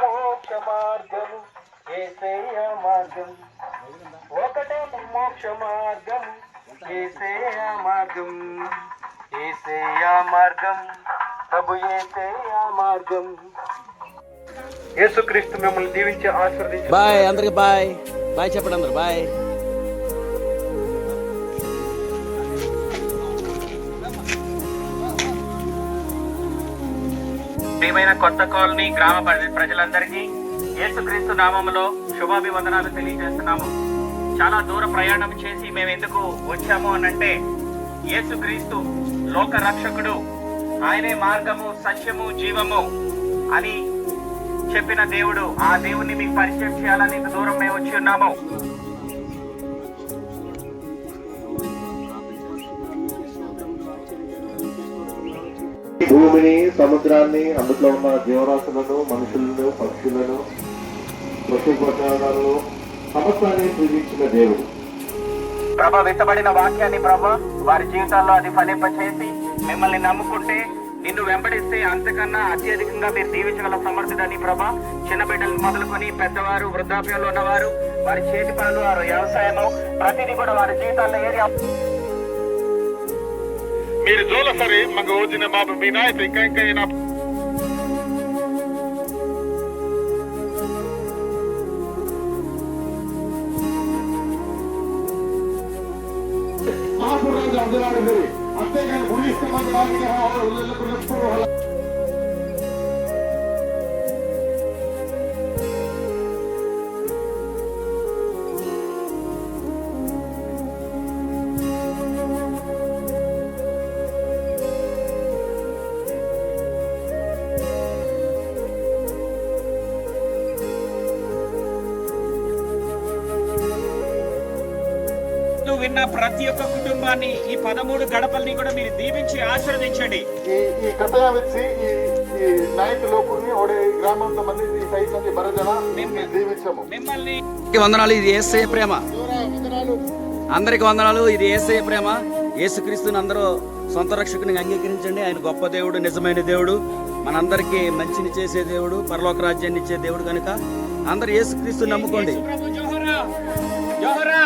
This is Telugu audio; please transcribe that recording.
మోక్ష మార్గము ఏసేయ మార్గం. ఒకటే మోక్ష మార్గం ఏసేయ మార్గం. ఏసేయ మార్గం ప్రభు ఏసేయ మార్గం. యేసుక్రీస్తు మిమ్మల్ని దీవించి ఆశీర్వదించి బాయ్ అందరికి బాయ్ బాయ్ చెప్పండి అందరు బాయ్ ప్రియమైన కొత్త కాలనీ గ్రామ ప్రజలందరికీ యేసుక్రీస్తు నామములో శుభాభివందనాలు తెలియజేస్తున్నాము. చాలా దూర ప్రయాణం చేసి మేము ఎందుకు వచ్చాము అనంటే యేసుక్రీస్తు లోక రక్షకుడు ఆయనే మార్గము సత్యము జీవము అని చెప్పిన దేవుడు ఆ దేవుణ్ణి మీకు పరిచయం చేయాలని ఇంత దూరం మేము వచ్చి ఉన్నాము. భూమిని సముద్రాన్ని అందులో ఉన్న జీవరాశులను మనుషులను పక్షులను పశుపక్షాలను సమస్తాన్ని పూజించిన దేవుడు. ప్రభ విత్తబడిన వాక్యాన్ని ప్రభ వారి జీవితాల్లో అది ఫలింపచేసి మిమ్మల్ని నమ్ముకుంటే నిన్ను వెంబడిస్తే అంతకన్నా అత్యధికంగా మీరు దీవించగల సమర్థుడని ప్రభ చిన్న బిడ్డలు మొదలుకొని పెద్దవారు వృద్ధాప్యంలో ఉన్నవారు వారి చేతి పనులు వారి వ్యవసాయము ప్రతిదీ కూడా వారి జీవితాల్లో ఏరియా మీరు జోల సరే మగ ఓజిన బాబు మీ నాయకు ఇంకా ఇంకా ఏనా మహాపురాజు అందరాడు మీరు అంతేగాని గుడిస్తే మంది వాళ్ళకి చూస్తూ విన్న ప్రతి ఒక్క కుటుంబాన్ని ఈ పదమూడు గడపల్ని కూడా మీరు దీవించి ఆశీర్వదించండి. ఈ కథగా వచ్చి వందనాలు ఇది ఏసే ప్రేమ. అందరికి వందనాలు ఇది ఏసే ప్రేమ. ఏసుక్రీస్తుని అందరూ సొంత రక్షకుని అంగీకరించండి. ఆయన గొప్ప దేవుడు నిజమైన దేవుడు. మనందరికీ మంచిని చేసే దేవుడు పరలోక రాజ్యాన్ని ఇచ్చే దేవుడు కనుక. అందరు ఏసుక్రీస్తుని నమ్ముకోండి. జోహరా.